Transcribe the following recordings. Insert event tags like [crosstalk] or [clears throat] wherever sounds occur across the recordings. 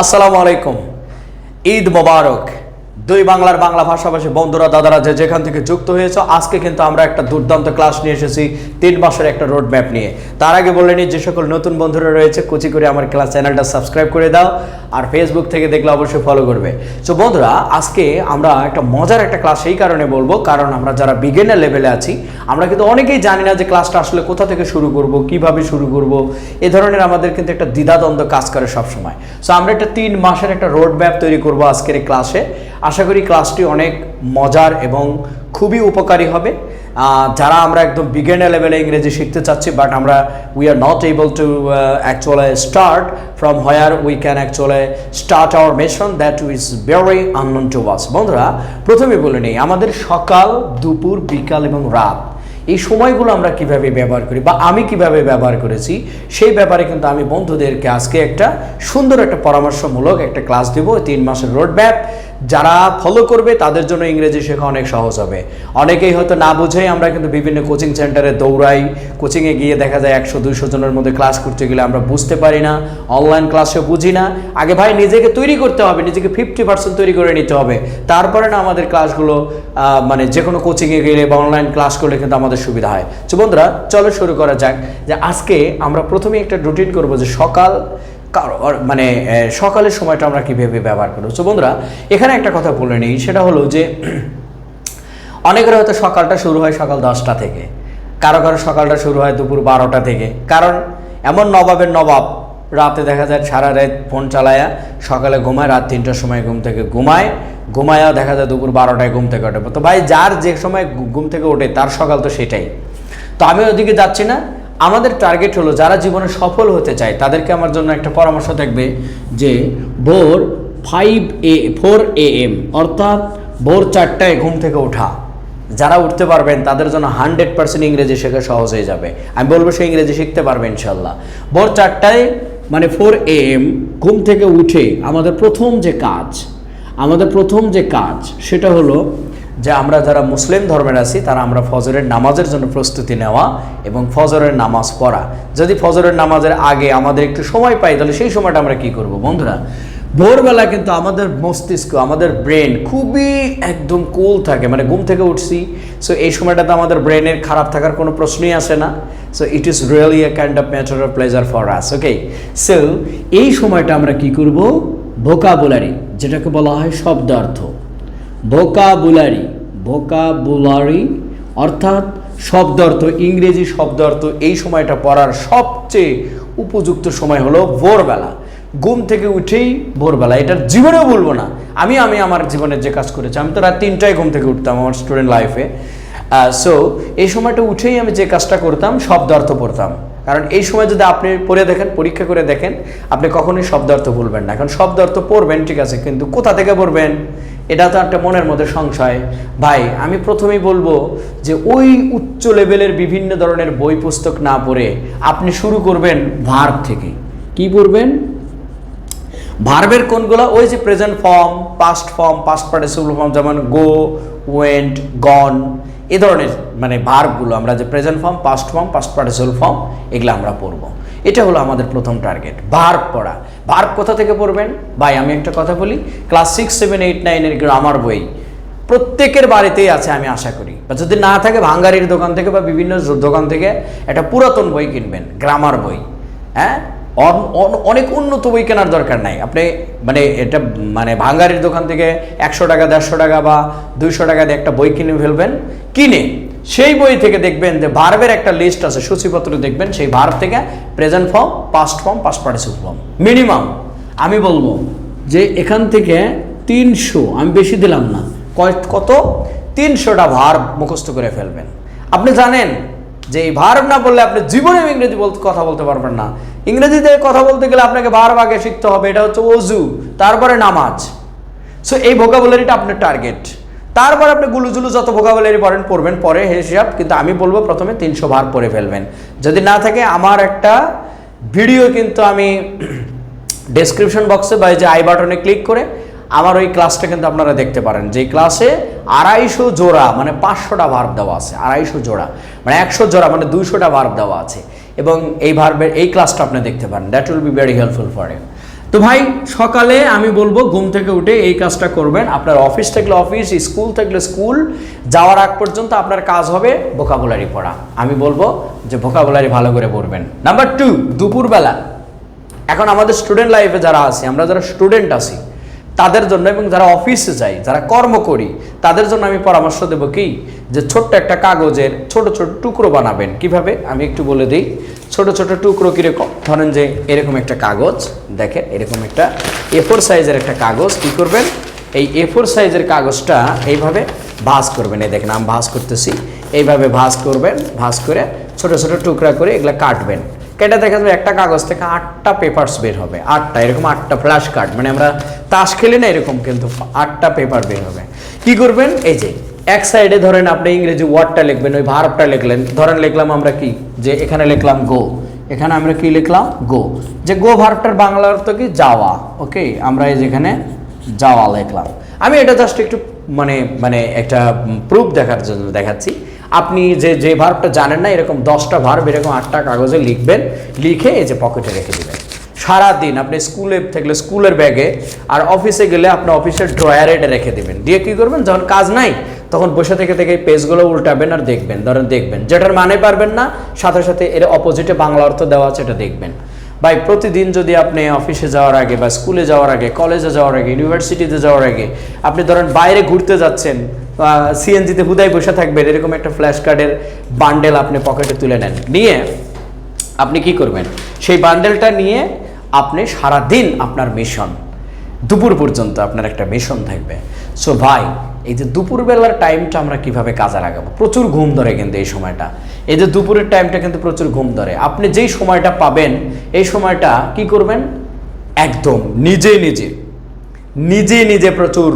আসসালামু আলাইকুম। ঈদ মোবারক। দুই বাংলার বাংলা ভাষাভাষী বন্ধুরা, দাদারা যে যেখান থেকে যুক্ত হয়েছে, আজকে কিন্তু আমরা একটা দুর্দান্ত ক্লাস নিয়ে এসেছি তিন মাসের একটা রোড ম্যাপ নিয়ে। তার আগে বলে নিই, যে সকল নতুন বন্ধুরা রয়েছে, কুচি করে আমার ক্লাস চ্যানেলটা সাবস্ক্রাইব করে দাও আর ফেসবুক থেকে দেখলে অবশ্যই ফলো করবে। তো বন্ধুরা, আজকে আমরা একটা মজার একটা ক্লাস এই কারণে বলব, কারণ আমরা যারা বিগিনার লেভেলে আছি, আমরা কিন্তু অনেকেই জানি না যে ক্লাসটা আসলে কোথা থেকে শুরু করব, কীভাবে শুরু করব। এ ধরনের আমাদের কিন্তু একটা দ্বিধাদ্বন্দ্ব কাজ করে সবসময়। সো আমরা একটা তিন মাসের একটা রোড ম্যাপ তৈরি করব আজকের এই ক্লাসে আশা করি ক্লাসটি অনেক মজার এবং খুবই উপকারী হবে। যারা আমরা একদম বিগিনার লেভেলে ইংরেজি শিখতে চাচ্ছি বাট আমরা we are not able to actually start from where we can actually start our mission that is very unknown to us বন্ধুরা, প্রথমে বলে নেই, আমাদের সকাল, দুপুর, বিকাল এবং রাত, এই সময়গুলো আমরা কীভাবে ব্যবহার করি বা আমি কীভাবে ব্যবহার করেছি, সেই ব্যাপারে কিন্তু আমি বন্ধুদেরকে আজকে একটা সুন্দর একটা পরামর্শমূলক একটা ক্লাস দেবো, তিন মাসের রোড ম্যাপ যারা ফলো করবে, তাদের জন্য ইংরেজি শেখা অনেক সহজ হবে। অনেকেই হয়তো না বুঝেই আমরা কিন্তু বিভিন্ন কোচিং সেন্টারে দৌড়াই। কোচিংয়ে গিয়ে দেখা যায় একশো, দুইশো জনের মধ্যে ক্লাস করতে গেলে আমরা বুঝতে পারি না। অনলাইন ক্লাসে বুঝি না। আগে ভাই নিজেকে তৈরি করতে হবে, নিজেকে ফিফটি পার্সেন্ট তৈরি করে নিতে হবে। তারপরে না আমাদের ক্লাসগুলো মানে যে কোনো কোচিংয়ে গেলে বা অনলাইন ক্লাস করলে কিন্তু আমাদের সুবিধা হয়। তো বন্ধুরা, চলো শুরু করা যাক যে আজকে আমরা প্রথমে একটা রুটিন করব যে সকাল মানে সকালের সময়টা আমরা কীভাবে ব্যবহার করব? তো বন্ধুরা, এখানে একটা কথা বলে নিই, সেটা হলো যে, অনেকের হয়তো সকালটা শুরু হয় সকাল দশটা থেকে। কারও কারও সকালটা শুরু হয় দুপুর বারোটা থেকে। কারণ, এমন নবাবের নবাব, রাতে দেখা যায় সারা রাত ফোন চালায়া সকালে ঘুমায়, রাত তিনটার সময় ঘুম থেকে ঘুমায় ঘুমায়া দেখা যায় দুপুর বারোটায় ঘুম থেকে ওঠে। তো ভাই, যার যে সময় ঘুম থেকে ওঠে, তার সকাল তো সেটাই। তো আমি ওদিকে যাচ্ছি না আমাদের টার্গেট হলো যারা জীবনে সফল হতে চায়, তাদেরকে আমার জন্য একটা পরামর্শ থাকবে যে ভোর five A four A M অর্থাৎ ভোর চারটায় ঘুম থেকে ওঠা। যারা উঠতে পারবেন, তাদের জন্য হান্ড্রেড পার্সেন্ট ইংরেজি শেখা সহজ হয়ে যাবে। আমি বলব সে ইংরেজি শিখতে পারবে ইনশাল্লাহ ভোর চারটায় মানে ফোর এ এম ঘুম থেকে উঠে আমাদের প্রথম যে কাজ, আমাদের প্রথম যে কাজ, সেটা হলো যে আমরা যারা মুসলিম ধর্মের আছি, তারা আমরা ফজরের নামাজের জন্য প্রস্তুতি নেওয়া এবং ফজরের নামাজ পড়া। যদি ফজরের নামাজের আগে আমাদের একটু সময় পাই, তাহলে সেই সময়টা আমরা কি করব? বন্ধুরা, ভোরবেলা কিন্তু আমাদের মস্তিষ্ক, আমাদের ব্রেন খুবই একদম কুল থাকে মানে ঘুম থেকে উঠছি। সো এই সময়টাতে আমাদের ব্রেনের খারাপ থাকার কোনো প্রশ্নই আসে না। So it is really a kind of matter of pleasure for us okay so এই সময়টা আমরা কি করব? ভোকাবুলারি যেটাকে বলা হয় শব্দার্থ। ভোকাবুলারি ভোকাবুলারি অর্থাৎ শব্দার্থ, ইংরেজি শব্দার্থ, এই সময়টা পড়ার সবচেয়ে উপযুক্ত সময় হলো ভোরবেলা। ঘুম থেকে উঠেই ভোরবেলা। এটার জীবনেও বলব না। আমি আমি আমার জীবনের যে কাজ করেছি, আমি তো রাত তিনটায় ঘুম থেকে উঠতাম আমার স্টুডেন্ট লাইফে সো এই সময়টা উঠেই আমি যে কাজটা করতাম, শব্দার্থ পড়তাম। কারণ এই সময় যদি আপনি পড়ে দেখেন, পরীক্ষা করে দেখেন, আপনি কখনোই শব্দার্থ ভুলবেন না। এখন শব্দার্থ পড়বেন, ঠিক আছে, কিন্তু কোথা থেকে পড়বেন? এটা তো একটা মনের মধ্যে সংশয়। ভাই, আমি প্রথমেই বলব যে ওই উচ্চ লেভেলের বিভিন্ন ধরনের বই পুস্তক না পড়ে আপনি শুরু করবেন ভার্ব থেকে। কি পড়বেন? ভার্বের কোনগুলো? ওই যে present form past form past participle form যেমন গো ওয়েন্ট গন এ ধরনের মানে ভার্বগুলো আমরা যে present form past form past participle form এগুলো আমরা পড়ব। এটা হলো আমাদের প্রথম টার্গেট ভার্ব পড়া। ভার্ব কোথা থেকে পড়বেন? ভাই, আমি একটা কথা বলি ক্লাস সিক্স সেভেন এইট নাইনের গ্রামার বই, প্রত্যেকের বাড়িতেই আছে আমি আশা করি। বা যদি না থাকে, ভাঙ্গারির দোকান থেকে বা বিভিন্ন দোকান থেকে একটা পুরাতন বই কিনবেন গ্রামার বই হ্যাঁ? অনেক উন্নত বই কেনার দরকার নাই। আপনি মানে এটা মানে ভাঙ্গারির দোকান থেকে একশো টাকা, দেড়শো টাকা বা দুইশো টাকা দিয়ে একটা বই কিনে ফেলবেন, কিনে সেই বই থেকে দেখবেন যে ভার্বের একটা লিস্ট আছে, সূচিপত্র দেখবেন, সেই ভার্ব থেকে present form past form past participle form minimum আমি বলব যে এখান থেকে তিনশো, আমি বেশি দিলাম না কত? তিনশোটা ভার্ব মুখস্থ করে ফেলবেন। আপনি জানেন যে এই ভার্ব না বললে আপনি জীবনে ইংরেজি বলতে কথা বলতে পারবেন না। ইংরেজিতে কথা বলতে গেলে আপনাকে ভার্ব আগে শিখতে হবে, এটা হচ্ছে অজু তারপরে নামাজ। সো এই ভোকাবুলারিটা আপনার টার্গেট তারপর আপনি গুলুজুলু যত ভোকাবুলারি পড়েন, পড়বেন, পরে হিসাব কিন্তু আমি বলব প্রথমে তিনশো ভার পড়ে ফেলবেন। যদি না থাকে, আমার একটা ভিডিও কিন্তু আমি [clears throat] ডেসক্রিপশন বক্সে বা যে আই বাটনে ক্লিক করে, আমার ওই ক্লাসটা কিন্তু আপনারা দেখতে পারেন। যে ক্লাসে আড়াইশো জোড়া মানে পাঁচশোটা ভার্ব দেওয়া আছে, আড়াইশো জোড়া মানে একশো জোড়া মানে দুইশোটা ভার্ব দেওয়া আছে। এবং এই ভার্বের এই ক্লাসটা আপনি দেখতে পারেন। That will be very helpful for you তো ভাই, সকালে আমি বলব ঘুম থেকে উঠে এই কাজটা করবেন। আপনার অফিস থাকলে অফিস স্কুল থাকলে স্কুল যাওয়ার আগ পর্যন্ত আপনার কাজ হবে ভোকাবুলারি পড়া। আমি বলব যে ভোকাবুলারি ভালো করে পড়বেন। নাম্বার টু দুপুরবেলা। এখন আমাদের স্টুডেন্ট লাইফে যারা আছে, আমরা যারা স্টুডেন্ট আছি তাদের জন্য এবং যারা অফিসে যাই, যারা কর্ম করি, তাদের জন্য আমি পরামর্শ দেব কি? যে ছোট্ট একটা কাগজের ছোট ছোট টুকরো বানাবেন। কীভাবে? আমি একটু বলে দিই। ছোট ছোট টুকরো কীরকম? ধরেন যে এরকম একটা কাগজ, দেখেন এরকম একটা এ ফোর সাইজের একটা কাগজ, কি করবেন? এই এ ফোর সাইজের কাগজটা এইভাবে ভাঁজ করবেন। এই দেখেন, আমি ভাঁজ করতেছি। এইভাবে ভাঁজ করবেন, ভাঁজ করে ছোট ছোট টুকরা করে এগুলো কাটবেন। কেটে দেখা যাবে একটা কাগজ থেকে আটটা পেপারস বের হবে, আটটা, এরকম আটটা ফ্ল্যাশ কার্ড মানে আমরা তাস খেলি না এরকম কিন্তু আটটা পেপার বের হবে। কি করবেন? এই যে, এক সাইডে ধরেন আপনি ইংরেজি ওয়ার্ডটা লিখবেন, ওই ভার্বটা লিখলেন, ধরেন লিখলাম আমরা কি? যে এখানে লিখলাম গো এখানে আমরা কি লিখলাম? গো যে গো ভার্বটার বাংলা অর্থ কি? যাওয়া ওকে আমরা এই যেখানে যাওয়া লিখলাম। আমি এটা জাস্ট একটু মানে মানে একটা প্রুফ দেখার জন্য দেখাচ্ছি। আপনি যে যে ভার্বটা জানেন না, এরকম দশটা ভার্ব এরকম আটটা কাগজে লিখবেন, লিখে এই যে পকেটে রেখে দিবেন। সারাদিন আপনি স্কুলে থাকলে স্কুলের ব্যাগে, আর অফিসে গেলে আপনি অফিসের ড্রয়ারে এটা রেখে দেবেন। দিয়ে কী করবেন? যখন কাজ নাই, তখন বসে থেকে থেকে এই পেজগুলো উল্টাবেন আর দেখবেন, ধরেন দেখবেন। যেটার মানে পারবেন না, সাথে সাথে এর অপোজিটে বাংলা অর্থ দেওয়া আছে, এটা দেখবেন। ভাই, প্রতিদিন যদি আপনি অফিসে যাওয়ার আগে বা স্কুলে যাওয়ার আগে কলেজে যাওয়ার আগে ইউনিভার্সিটিতে যাওয়ার আগে, আপনি ধরেন বাইরে ঘুরতে যাচ্ছেন সিএনজিতে হুদায় বসে থাকবেন, এরকম একটা ফ্ল্যাশ কার্ডের বান্ডেল আপনি পকেটে তুলে নেন। নিয়ে আপনি কি করবেন? সেই বান্ডেলটা নিয়ে আপনি সারা দিন আপনার মিশন দুপুর পর্যন্ত আপনার একটা মিশন থাকবে। সো ভাই, এই যে দুপুরবেলার টাইমটা আমরা কীভাবে কাজে লাগাবো? প্রচুর ঘুম ধরে কিন্তু এই সময়টা। এই যে দুপুরের টাইমটা কিন্তু প্রচুর ঘুম ধরে। আপনি যেই সময়টা পাবেন, এই সময়টা কি করবেন? একদম নিজে নিজে নিজে নিজে প্রচুর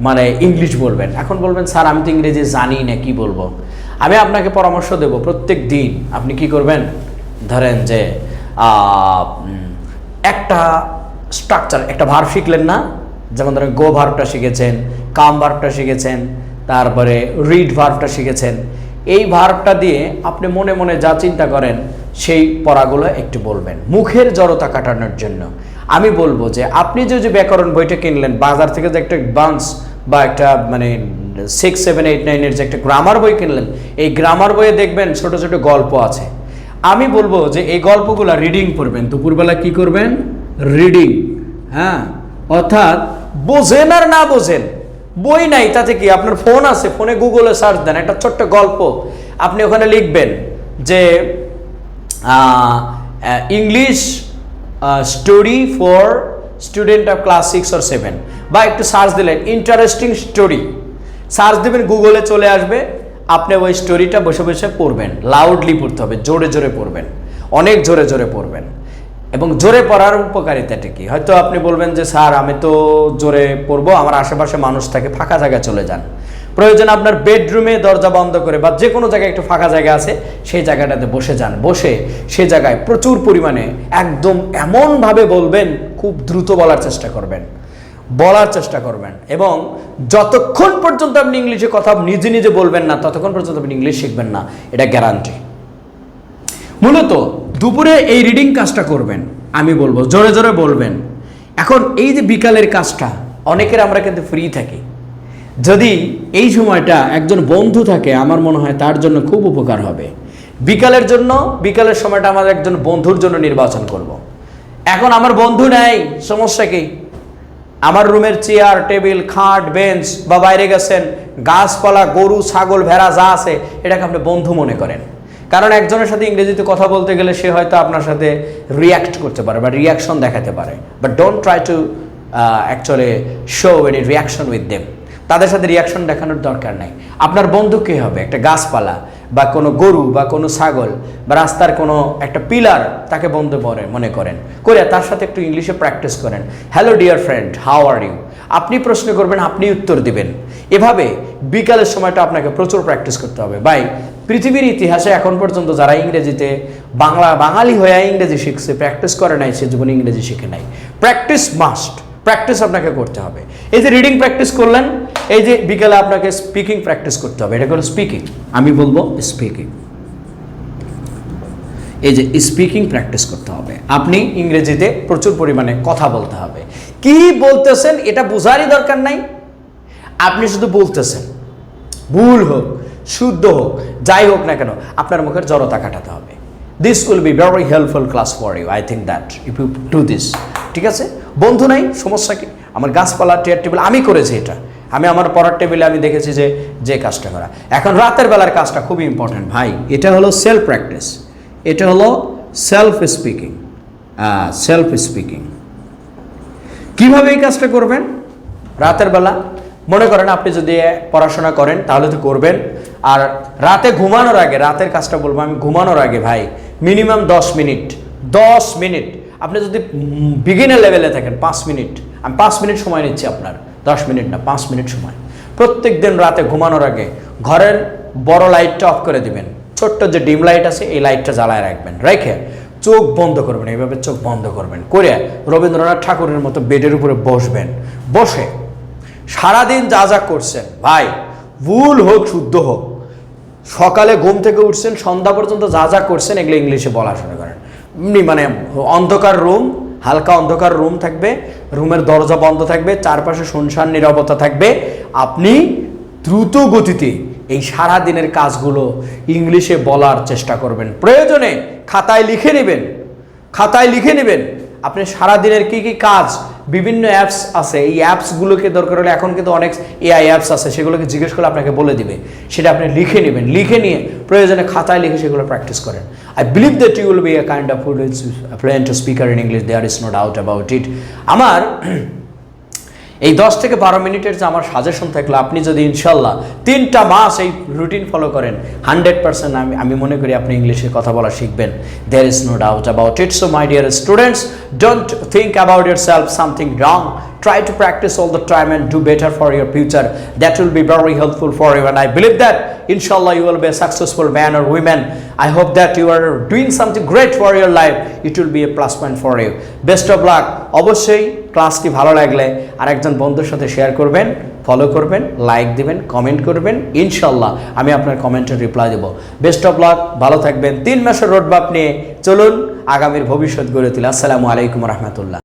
মানে ইংলিশ বলবেন। এখন বলবেন, স্যার, আমি তো ইংরেজি জানি না, কি বলব? আমি আপনাকে পরামর্শ দেব, প্রত্যেক দিন। আপনি কি করবেন? ধরেন যে একটা স্ট্রাকচার একটা ভার্ব শিখলেন না? যেমন ধরেন গো ভার্বটা শিখেছেন কাম ভার্বটা শিখেছেন, তারপরে রিড ভার্বটা শিখেছেন। এই ভার্বটা দিয়ে আপনি মনে মনে যা চিন্তা করেন, সেই পড়াগুলো একটু বলবেন। মুখের জড়তা কাটানোর জন্য। আমি বলব যে, আপনি যে যে ব্যাকরণ বইটা কিনলেন, বাজার থেকে যে একটা বান্স বা একটা মানে সিক্স সেভেন এইট নাইনের যে একটা গ্রামার বই কিনলেন, এই গ্রামার বইয়ে দেখবেন ছোট ছোট গল্প আছে। আমি বলব যে এই গল্পগুলো রিডিং করবেন দুপুরবেলা কি করবেন? রিডিং হ্যাঁ? অর্থাৎ বোঝেন আর না বোঝেন, বই নাই, তাতে কি আপনার ফোন আছে ফোনে গুগলে সার্চ দেন, একটা ছোট্ট গল্প। আপনি ওখানে লিখবেন যে English story for student of class six or seven বা একটু সার্চ দিলেন ইন্টারেস্টিং স্টোরি সার্চ দেবেন গুগলে চলে আসবে, আপনি ওই স্টোরিটা বসে বসে পড়বেন লাউডলি পড়তে হবে, জোরে জোরে পড়বেন, অনেক জোরে জোরে পড়বেন। এবং জোরে পড়ার উপকারিতাটা কি? হয়তো আপনি বলবেন যে, স্যার, আমি তো জোরে পড়ব, আমার আশেপাশে মানুষ থাকে, ফাঁকা জায়গায় চলে যান। প্রয়োজন আপনার বেডরুমে দরজা বন্ধ করে বা যে কোনো জায়গায় একটু ফাঁকা জায়গা আছে, সেই জায়গাটাতে বসে যান। বসে সে জায়গায় প্রচুর পরিমাণে একদম এমনভাবে বলবেন, খুব দ্রুত বলার চেষ্টা করবেন। বলার চেষ্টা করবেন। এবং যতক্ষণ পর্যন্ত আপনি ইংলিশে কথা নিজে নিজে বলবেন না, ততক্ষণ পর্যন্ত আপনি ইংলিশ শিখবেন না। এটা গ্যারান্টি মূলত দুপুরে এই রিডিং কাজটা করবেন, আমি বলব, জোরে জোরে বলবেন। এখন এই যে বিকালের কাজটা, অনেকের আমরা কিন্তু ফ্রি থাকি। যদি এই সময়টা একজন বন্ধু থাকে, আমার মনে হয় তার জন্য খুব উপকার হবে। বিকালের জন্য, বিকালের সময়টা আমার একজন বন্ধুর জন্য নির্বাচন করব। এখন আমার বন্ধু নাই, সমস্যা কি? আমার রুমের চেয়ার, টেবিল, খাট, বেঞ্চ বা বাইরে গেছেন, গাছপালা, গরু, ছাগল, ভেড়া যা আছে, এটাকে আপনি বন্ধু মনে করেন। কারণ একজনের সাথে ইংরেজিতে কথা বলতে গেলে সে হয়তো আপনার সাথে রিয়াক্ট করতে পারে বা রিয়াকশন দেখাতে পারে। But don't try to actually show any reaction with them তাদের সাথে রিয়াকশন দেখানোর দরকার নাই। আপনার বন্ধু কে হবে? একটা গাছপালা। বা কোনো গরু বা কোনো ছাগল বা রাস্তার কোনো একটা পিলার তাকে বন্ধু করে, মনে করেন। করে তার সাথে একটু ইংলিশে প্র্যাকটিস করেন। Hello dear friend how are you আপনি প্রশ্ন করবেন, আপনি উত্তর দিবেন। এভাবে বিকালের সময়টা আপনাকে প্রচুর প্র্যাকটিস করতে হবে। ভাই, পৃথিবীর ইতিহাসে এখন পর্যন্ত যারা ইংরেজিতে বাংলা, বাঙালি হয়ে ইংরেজি শিখছে প্র্যাকটিস করে নাই, সে জীবনে ইংরেজি শিখে নাই। প্র্যাকটিস মাস্ট প্র্যাকটিস আপনাকে করতে হবে। এই যে রিডিং প্র্যাকটিস করলেন এই যে বিকালে আপনাকে স্পিকিং প্র্যাকটিস করতে হবে, এটা হলো স্পিকিং আমি বলব স্পিকিং এই যে স্পিকিং প্র্যাকটিস করতে হবে। আপনি ইংরেজিতে প্রচুর পরিমাণে কথা বলতে হবে। কি বলতেছেন এটা বোঝারই দরকার নাই। আপনি শুধু বলতেছেন। ভুল হোক, শুদ্ধ হোক, যাই হোক না কেন, আপনার মুখের জড়তা কাটাতে হবে। This will be very helpful class for you I think that if you do this ঠিক আছে? বন্ধু নাই, সমস্যা কি? আমার গাছপালা টেয়ার টেবিল আমি করেছি এটা। আমি আমার পরের টেবিলে আমি দেখেছি যে যে কাজটা করা। এখন রাতের বেলার কাজটা খুবই ইম্পর্ট্যান্ট ভাই, এটা হলো সেলফ প্র্যাকটিস এটা হলো সেলফ স্পিকিং সেলফ স্পিকিং কীভাবে এই কাজটা করবেন? রাতের বেলা। মনে করেন আপনি যদি পড়াশোনা করেন, তাহলে তো করবেন। আর রাতে ঘুমানোর আগে, রাতের কাজটা বলব আমি, ঘুমানোর আগে ভাই মিনিমাম দশ মিনিট দশ মিনিট আপনি যদি বিগিনার লেভেলে থাকেন, পাঁচ মিনিট আমি পাঁচ মিনিট সময় নিচ্ছি আপনার। দশ মিনিট না, পাঁচ মিনিট সময়। প্রত্যেক দিন রাতে ঘুমানোর আগে ঘরের বড় লাইটটা অফ করে দিবেন। ছোট্ট যে ডিম লাইট আছে, এই লাইটটা জ্বালায় রাখবেন। রেখে চোখ বন্ধ করবেন, এইভাবে চোখ বন্ধ করবেন। করে রবীন্দ্রনাথ ঠাকুরের মতো বেডের উপরে বসবেন। বসে সারাদিন যা যা করছেন, ভাই, ভুল হোক, শুদ্ধ হোক, সকালে ঘুম থেকে উঠছেন, সন্ধ্যা পর্যন্ত যা যা করছেন, এগুলো ইংলিশে বলা শুরু করেন। এমনি মানে অন্ধকার রুম হালকা অন্ধকার রুম থাকবে, রুমের দরজা বন্ধ থাকবে, চারপাশে শুনশান নিরাপত্তা থাকবে। আপনি দ্রুত গতিতে এই সারা দিনের কাজগুলো ইংলিশে বলার চেষ্টা করবেন। প্রয়োজনে খাতায় লিখে নেবেন, খাতায় লিখে নেবেন। আপনি সারাদিনের কি কি কাজ, বিভিন্ন অ্যাপস আছে, এই অ্যাপসগুলোকে দরকার হলে এখন কিন্তু অনেক এআই অ্যাপস আছে, সেগুলোকে জিজ্ঞেস করে আপনাকে বলে দিবে। সেটা আপনি লিখে নেবেন। লিখে নিয়ে প্রয়োজনে খাতায় লিখে সেগুলো প্র্যাকটিস করেন। I believe that you will be a kind of fluent speaker in English there is no doubt about it আমার এই দশ থেকে বারো মিনিটের যে আমার সাজেশন থাকল, আপনি যদি ইনশাল্লাহ তিনটা মাস এই রুটিন ফলো করেন হান্ড্রেড পার্সেন্ট আমি আমি মনে করি আপনি ইংলিশে কথা বলা শিখবেন। There is no doubt about it so my dear students don't think about yourself something wrong try to practice all the time and do better for your future. That will be very helpful for you. And i believe that, inshallah, you will be a successful man or i hope that you are doing something great for your life. It will be a plus point for you. Best of luck. অবশ্যই ক্লাসটি ভালো লাগলে আরেকজন বন্ধুর সাথে share করবেন follow করবেন like দিবেন কমেন্ট করবেন, ইনশাল্লাহ আমি আপনার কমেন্টের রিপ্লাই দেবো। বেস্ট অফ লাক ভালো থাকবেন। তিন মাসের রোডম্যাপ নিয়ে চলুন, আগামীর ভবিষ্যৎ গড়ে তুলে। আসসালামু আলাইকুম রহমতুল্লাহ।